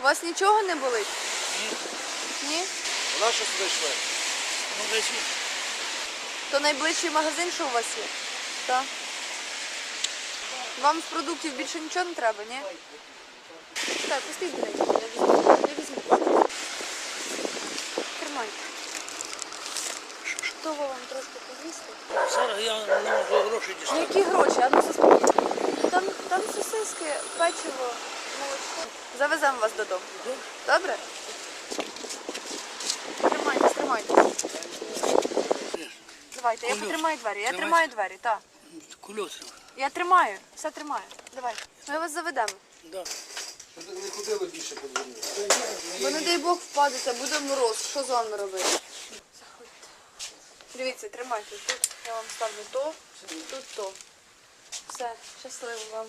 У вас нічого не болить? Ні. Ні? Вона що сюди йшли? Ну, десь То найближчий магазин, що у вас є? Так. Вам з продуктів більше нічого не треба, ні? Так, пустіть біленько, я візьму. Я візьму. Тримайте. Того вам трошки поїсти? зараз я не можу гроші дістати. Які гроші? А ну заспокійте. Там, там сосиски, печиво, Завеземо вас додому. Добре? Тримайтесь, тримайтесь. Давайте, я потримаю двері. Я тримаю двері, так. Кульоцем. Я тримаю, все тримаю. Давай. Ми вас заведемо. Да. Щоб не ходили більше по дворі. Бо не дай Бог впадете, буде мороз. Що з вами робити? Заходьте. Дивіться, тримайте. Тут я вам ставлю то, тут то. Все, щасливо вам.